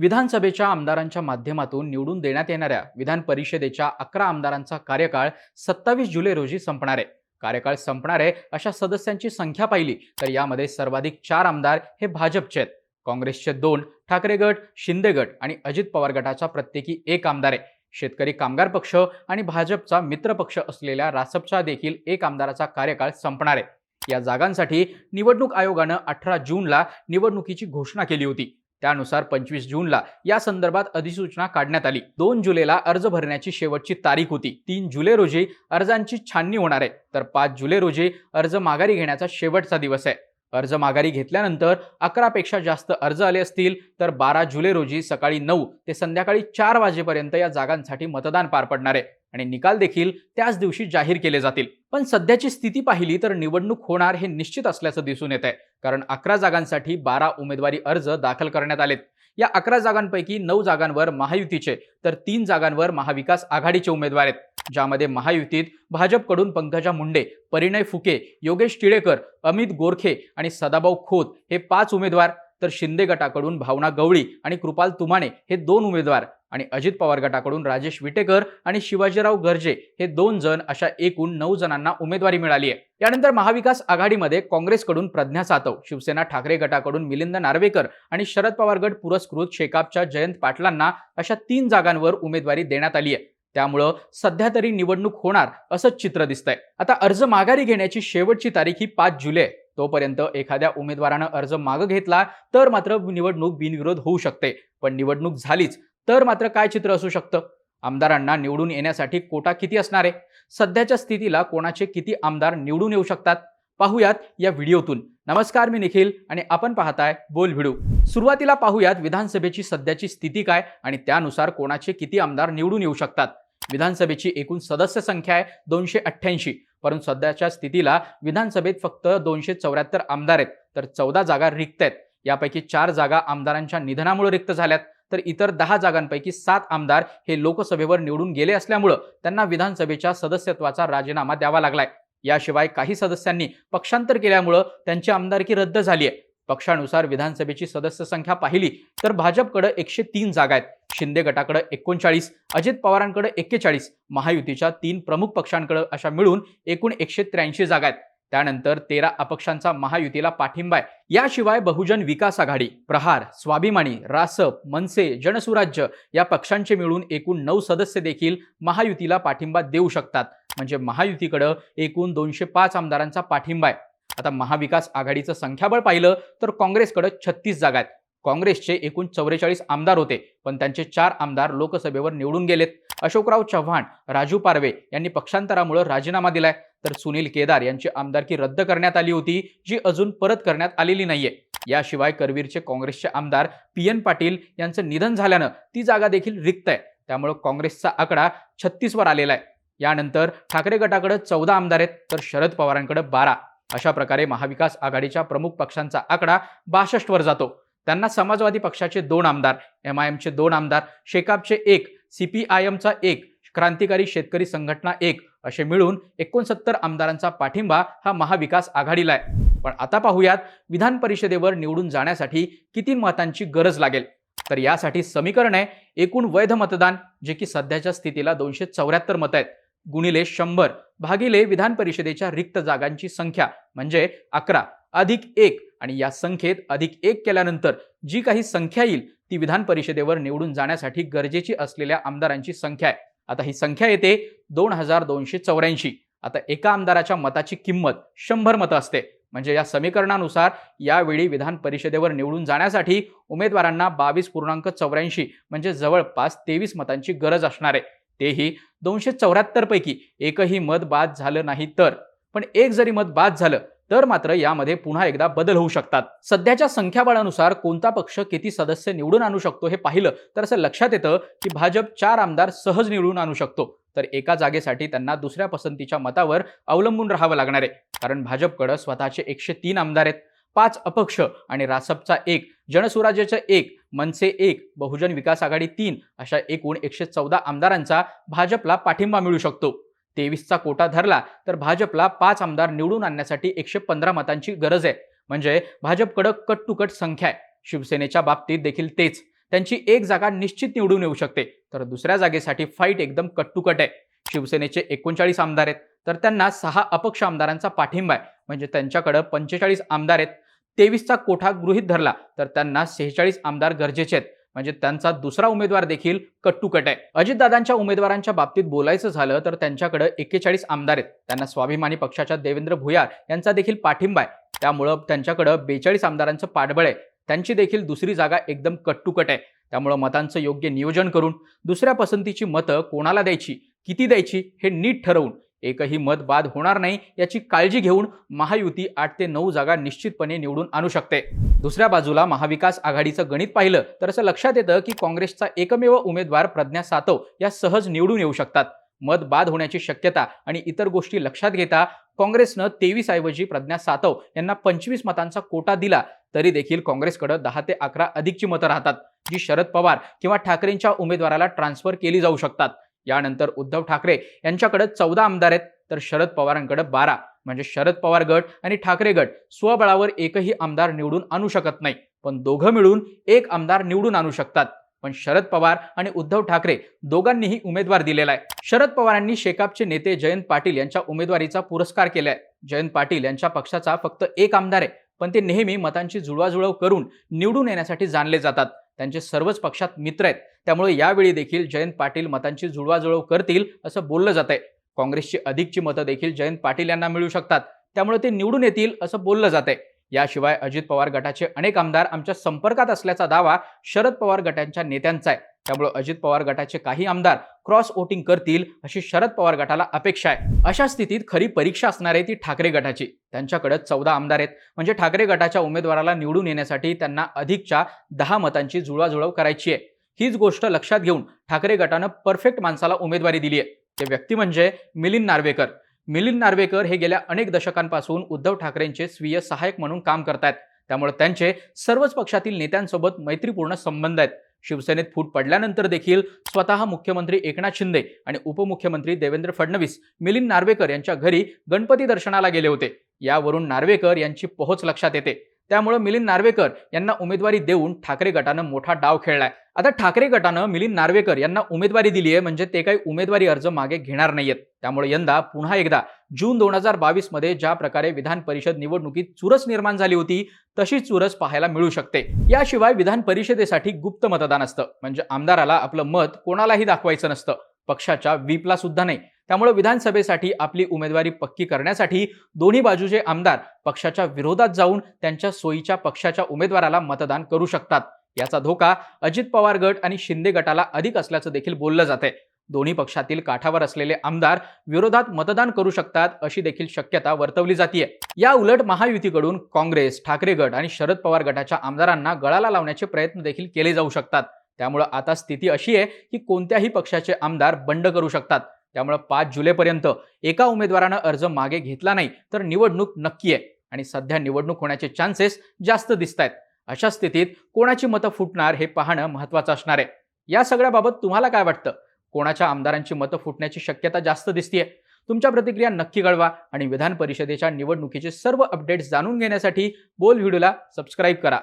विधानसभेच्या आमदारांच्या माध्यमातून निवडून देण्यात येणाऱ्या विधान परिषदेच्या अकरा आमदारांचा कार्यकाळ सत्तावीस जुलै रोजी संपणार आहे. कार्यकाळ संपणार आहे अशा सदस्यांची संख्या पाहिली तर यामध्ये सर्वाधिक चार आमदार हे भाजपचे आहेत. काँग्रेसचे दोन ठाकरे गट शिंदे गट आणि अजित पवार गटाचा प्रत्येकी एक आमदार आहे. शेतकरी कामगार पक्ष आणि भाजपचा मित्र पक्ष असलेल्या रासपचा देखील एक आमदाराचा कार्यकाळ संपणार आहे. या जागांसाठी निवडणूक आयोगानं अठरा जूनला निवडणुकीची घोषणा केली होती. त्यानुसार पंचवीस जूनला या संदर्भात अधिसूचना काढण्यात आली. दोन जुलैला अर्ज भरण्याची शेवटची तारीख होती. तीन जुलै रोजी अर्जांची छाननी होणार आहे. तर पाच जुलै रोजी अर्ज माघारी घेण्याचा शेवटचा दिवस आहे. अर्ज माघारी घेतल्यानंतर अकरापेक्षा जास्त अर्ज आले असतील तर बारा जुलै रोजी सकाळी नऊ ते संध्याकाळी चार वाजेपर्यंत या जागांसाठी मतदान पार पडणार आहे. आणि निकाल देखील त्याच दिवशी जाहीर केले जातील. पण सध्याची स्थिती पाहिली तर निवडणूक होणार हे निश्चित असल्याचं दिसून येत आहे कारण अकरा जागांसाठी बारा उमेदवारी अर्ज दाखल करण्यात आलेत. या अकरा जागांपैकी नऊ जागांवर महायुतीचे तर तीन जागांवर महाविकास आघाडीचे उमेदवार आहेत. ज्यामध्ये महायुतीत भाजपकडून पंकजा मुंडे परिणय फुके योगेश टिळेकर अमित गोरखे आणि सदाभाऊ खोत हे पाच उमेदवार तर शिंदे गटाकडून भावना गवळी आणि कृपाल तुमाणे हे दोन उमेदवार आणि अजित पवार गटाकडून राजेश विटेकर आणि शिवाजीराव गर्जे हे दोन जण अशा एकूण नऊ जणांना उमेदवारी मिळाली आहे. यानंतर महाविकास आघाडीमध्ये काँग्रेसकडून प्रज्ञा सातव शिवसेना ठाकरे गटाकडून मिलिंद नार्वेकर आणि शरद पवार गट पुरस्कृत शेकापच्या जयंत पाटलांना अशा तीन जागांवर उमेदवारी देण्यात आली आहे. त्यामुळं सध्या तरी निवडणूक होणार असंच चित्र दिसतंय. आता अर्ज माघारी घेण्याची शेवटची तारीख ही पाच जुलै आहे. तोपर्यंत एखाद्या उमेदवारानं अर्ज मागं घेतला तर मात्र निवडणूक बिनविरोध होऊ शकते. पण निवडणूक झालीच तर मात्र काय चित्र असू शकतं? आमदारांना निवडून येण्यासाठी कोटा किती असणार आहे? सध्याच्या स्थितीला कोणाचे किती आमदार निवडून येऊ शकतात? पाहूयात या व्हिडिओतून. नमस्कार मी निखिल आणि आपण पाहताय बोल व्हिडिओ सुरुवातीला पाहूयात विधानसभेची सध्याची स्थिती काय आणि त्यानुसार कोणाचे किती आमदार निवडून येऊ शकतात? विधानसभेची एकूण सदस्य संख्या आहे दोनशे अठ्ठ्याऐंशी. परंतु सध्याच्या स्थितीला विधानसभेत फक्त दोनशे चौऱ्याहत्तर आमदार आहेत. तर चौदा जागा रिक्त आहेत. यापैकी चार जागा आमदारांच्या निधनामुळे रिक्त झाल्यात. तर इतर दहा जागांपैकी सात आमदार हे लोकसभेवर निवडून गेले असल्यामुळं त्यांना विधानसभेच्या सदस्यत्वाचा राजीनामा द्यावा लागलाय. याशिवाय काही सदस्यांनी पक्षांतर केल्यामुळं त्यांची आमदारकी रद्द झाली आहे पक्षानुसार विधानसभेची सदस्य संख्या पाहिली तर भाजपकडे एकशे तीन जागा आहेत. शिंदे गटाकडे एकोणचाळीस अजित पवारांकडे एक्केचाळीस महायुतीच्या तीन प्रमुख पक्षांकडे अशा मिळून एकूण एकशे त्र्याऐंशी जागा आहेत. त्यानंतर तेरा अपक्षांचा महायुतीला पाठिंबा आहे. याशिवाय बहुजन विकास आघाडी प्रहार स्वाभिमानी रासप मनसे जनसुराज्य या पक्षांचे मिळून एकूण नऊ सदस्य देखील महायुतीला पाठिंबा देऊ शकतात. म्हणजे महायुतीकडं एकूण दोनशे पाच आमदारांचा पाठिंबा आहे. आता महाविकास आघाडीचं संख्याबळ पाहिलं तर काँग्रेसकडे छत्तीस जागा आहेत. काँग्रेसचे एकूण चौवेचाळीस आमदार होते पण त्यांचे चार आमदार लोकसभेवर निवडून गेलेत. अशोकराव चव्हाण राजू पारवे यांनी पक्षांतरामुळे राजीनामा दिलाय. तर सुनील केदार यांची आमदारकी रद्द करण्यात आली होती जी अजून परत करण्यात आलेली नाहीये. याशिवाय करवीरचे काँग्रेसचे आमदार पी एन पाटील यांचं निधन झाल्यानं ती जागा देखील रिक्त आहे. त्यामुळे काँग्रेसचा आकडा छत्तीसवर आलेला आहे. यानंतर ठाकरे गटाकडे चौदा आमदार आहेत तर शरद पवारांकडे बारा. अशा प्रकारे महाविकास आघाडीच्या प्रमुख पक्षांचा आकडा बासष्टवर जातो. त्यांना समाजवादी पक्षाचे दोन आमदार एम आय एमचे दोन आमदार शेकापचे एक सी पी आय एमचा एक क्रांतिकारी शेतकरी संघटना एक असे मिळून एकोणसत्तर आमदारांचा पाठिंबा हा महाविकास आघाडीला आहे. पण आता पाहूयात विधान परिषदेवर निवडून जाण्यासाठी किती मतांची गरज लागेल? तर यासाठी समीकरण आहे एकूण वैध मतदान जे की सध्याच्या स्थितीला दोनशे चौऱ्याहत्तर मत आहेत. गुणिले शंभर भागिले विधान परिषदेच्या रिक्त जागांची संख्या म्हणजे अकरा. अधिक एक आणि या संख्येत अधिक एक केल्यानंतर जी काही संख्या येईल ती विधान परिषदेवर निवडून जाण्यासाठी गरजेची असलेल्या आमदारांची संख्या आहे. आता ही संख्या येते दोन हजार दोनशे चौऱ्याऐंशी. आता एका आमदाराच्या मताची किंमत शंभर मतं असते. म्हणजे या समीकरणानुसार यावेळी विधान परिषदेवर निवडून जाण्यासाठी उमेदवारांना बावीस पूर्णांक चौऱ्याऐंशी म्हणजे जवळपास तेवीस मतांची गरज असणार आहे. तेही दोनशे चौऱ्याहत्तर पैकी एकही मत बाद झालं नाही तर. पण एक जरी मत बाद झालं तर मात्र यामध्ये पुन्हा एकदा बदल होऊ शकतात. सध्याच्या संख्याबळानुसार कोणता पक्ष किती सदस्य निवडून आणू शकतो हे पाहिलं तर असं लक्षात येतं की भाजप चार आमदार सहज निवडून आणू शकतो. तर एका जागेसाठी त्यांना दुसऱ्या पसंतीच्या मतावर अवलंबून राहावं लागणार आहे. कारण भाजपकडं स्वतःचे एकशे तीन आमदार आहेत. पाच अपक्ष आणि रासपचा एक जनसुराज्याचा एक मनसे एक बहुजन विकास आघाडी तीन अशा एकूण एकशे चौदा आमदारांचा भाजपला पाठिंबा मिळू शकतो. तेवीसचा कोटा धरला तर भाजपला पाच आमदार निवडून आणण्यासाठी एकशे पंधरा मतांची गरज आहे. म्हणजे भाजपकडं कट टू कट संख्या आहे. शिवसेनेच्या बाबतीत देखील तेच. त्यांची एक जागा निश्चित निवडून येऊ शकते. तर दुसऱ्या जागेसाठी फाईट एकदम कट टू कट आहे. शिवसेनेचे एकोणचाळीस आमदार आहेत. तर त्यांना सहा अपक्ष आमदारांचा पाठिंबा आहे. म्हणजे त्यांच्याकडे पंचेचाळीस आमदार आहेत. तेवीसचा कोठा गृहीत धरला तर त्यांना सेहेचाळीस आमदार गरजेचे आहेत. म्हणजे त्यांचा दुसरा उमेदवार देखील कट्टुकट आहे. अजितदादांच्या उमेदवारांच्या बाबतीत बोलायचं झालं तर त्यांच्याकडे एक्केचाळीस आमदार आहेत. त्यांना स्वाभिमानी पक्षाच्या देवेंद्र भुयार यांचा देखील पाठिंबा आहे. त्यामुळं त्यांच्याकडं बेचाळीस आमदारांचं पाठबळ आहे. त्यांची देखील दुसरी जागा एकदम कट्टुकट आहे. त्यामुळं मतांचं योग्य नियोजन करून दुसऱ्या पसंतीची मतं कोणाला द्यायची किती द्यायची हे नीट ठरवून एकही मत बाद होणार नाही याची काळजी घेऊन महायुती आठ ते नऊ जागा निश्चितपणे निवडून आणू शकते. दुसऱ्या बाजूला महाविकास आघाडीचं गणित पाहिलं तर असं लक्षात येतं की काँग्रेसचा एकमेव उमेदवार प्रज्ञा सातव या सहज निवडून येऊ शकतात. मत बाद होण्याची शक्यता आणि इतर गोष्टी लक्षात घेता काँग्रेसनं तेवीस ऐवजी प्रज्ञा सातव यांना पंचवीस मतांचा कोटा दिला तरी देखील काँग्रेसकडे दहा ते अकरा अधिकची मतं राहतात जी शरद पवार किंवा ठाकरेंच्या उमेदवाराला ट्रान्सफर केली जाऊ शकतात. यानंतर उद्धव ठाकरे यांच्याकडे चौदा आमदार आहेत. तर शरद पवारांकडे बारा. म्हणजे शरद पवार गट आणि ठाकरे गट स्वबळावर एकही आमदार निवडून आणू शकत नाही. पण दोघं मिळून एक आमदार निवडून आणू शकतात. पण शरद पवार आणि उद्धव ठाकरे दोघांनीही उमेदवार दिलेला आहे. शरद पवारांनी शेकापचे नेते जयंत पाटील यांच्या उमेदवारीचा पुरस्कार केलाय. जयंत पाटील यांच्या पक्षाचा फक्त एक आमदार आहे. पण ते नेहमी मतांची जुळवाजुळव करून निवडून येण्यासाठी जाणले जातात. त्यांचे सर्वच पक्षात मित्र आहेत. त्यामुळे यावेळी देखील जयंत पाटील मतांची जुळवाजुळव करतील असं बोललं जात आहे काँग्रेसची अधिकची मतं देखील जयंत पाटील यांना मिळू शकतात. त्यामुळे ते निवडून येतील असं बोललं जात आहे याशिवाय अजित पवार गटाचे अनेक आमदार आमच्या संपर्कात असल्याचा दावा शरद पवार गटांच्या नेत्यांचा आहे. त्यामुळे अजित पवार गटाचे काही आमदार क्रॉस वोटिंग करतील अशी शरद पवार गटाला अपेक्षा आहे. अशा स्थितीत खरी परीक्षा असणार आहे ती ठाकरे गटाची. त्यांच्याकडे चौदा आमदार आहेत. म्हणजे ठाकरे गटाच्या उमेदवाराला निवडून येण्यासाठी त्यांना अधिकच्या दहा मतांची जुळवाजुळव करायची आहे. हीच गोष्ट लक्षात घेऊन ठाकरे गटानं परफेक्ट माणसाला उमेदवारी दिली आहे. ते व्यक्ती म्हणजे मिलिंद नार्वेकर. मिलिंद नार्वेकर हे गेल्या अनेक दशकांपासून उद्धव ठाकरेंचे स्वीय सहाय्यक म्हणून काम करतायत. त्यामुळे त्यांचे सर्वच पक्षातील नेत्यांसोबत मैत्रीपूर्ण संबंध आहेत. शिवसेनेत फूट पडल्यानंतर देखील स्वतः मुख्यमंत्री एकनाथ शिंदे आणि उपमुख्यमंत्री देवेंद्र फडणवीस मिलिंद नार्वेकर यांच्या घरी गणपती दर्शनाला गेले होते. यावरून नार्वेकर यांची पोहोच लक्षात येते. त्यामुळे मिलिंद नार्वेकर यांना उमेदवारी देऊन ठाकरे गटानं मोठा डाव खेळलाय. आता ठाकरे गटानं मिलिंद नार्वेकर यांना उमेदवारी दिली आहे म्हणजे ते काही उमेदवारी अर्ज मागे घेणार नाहीयेत. त्यामुळे यंदा पुन्हा एकदा जून दोन हजार बावीसमध्ये ज्या प्रकारे विधान परिषद निवडणुकीत चुरस निर्माण झाली होती तशी चुरस पाहायला मिळू शकते. याशिवाय विधान परिषदेसाठी गुप्त मतदान असतं. म्हणजे आमदाराला आपलं मत कोणालाही दाखवायचं नसतं. पक्षाच्या व्हीपला सुद्धा नाही. त्यामुळे विधानसभेसाठी आपली उमेदवारी पक्की करण्यासाठी दोन्ही बाजूचे आमदार पक्षाच्या विरोधात जाऊन त्यांच्या सोयीच्या पक्षाच्या उमेदवाराला मतदान करू शकतात. याचा धोका अजित पवार गट आणि शिंदे गटाला अधिक असल्याचं देखील बोललं जाते दोन्ही पक्षातील काठावर असलेले आमदार विरोधात मतदान करू शकतात अशी देखील शक्यता वर्तवली जाते या उलट महायुतीकडून काँग्रेस ठाकरे गट आणि शरद पवार गटाच्या आमदारांना गळाला लावण्याचे प्रयत्न देखील केले जाऊ शकतात. त्यामुळं आता स्थिती अशी आहे की कोणत्याही पक्षाचे आमदार बंड करू शकतात. त्यामुळे पाच जुलैपर्यंत एका उमेदवारानं अर्ज मागे घेतला नाही तर निवडणूक नक्की आहे. आणि सध्या निवडणूक होण्याचे चान्सेस जास्त दिसत आहेत अशा स्थितीत कोणाची मतं फुटणार हे पाहणं महत्त्वाचं असणार आहे. या सगळ्याबाबत तुम्हाला काय वाटतं? कोणाच्या आमदारांची मतं फुटण्याची शक्यता जास्त दिसतीये. तुमच्या प्रतिक्रिया नक्की कळवा आणि विधान परिषदेच्या निवडणुकीचे सर्व अपडेट्स जाणून घेण्यासाठी बोल व्हिडिओला सबस्क्राईब करा.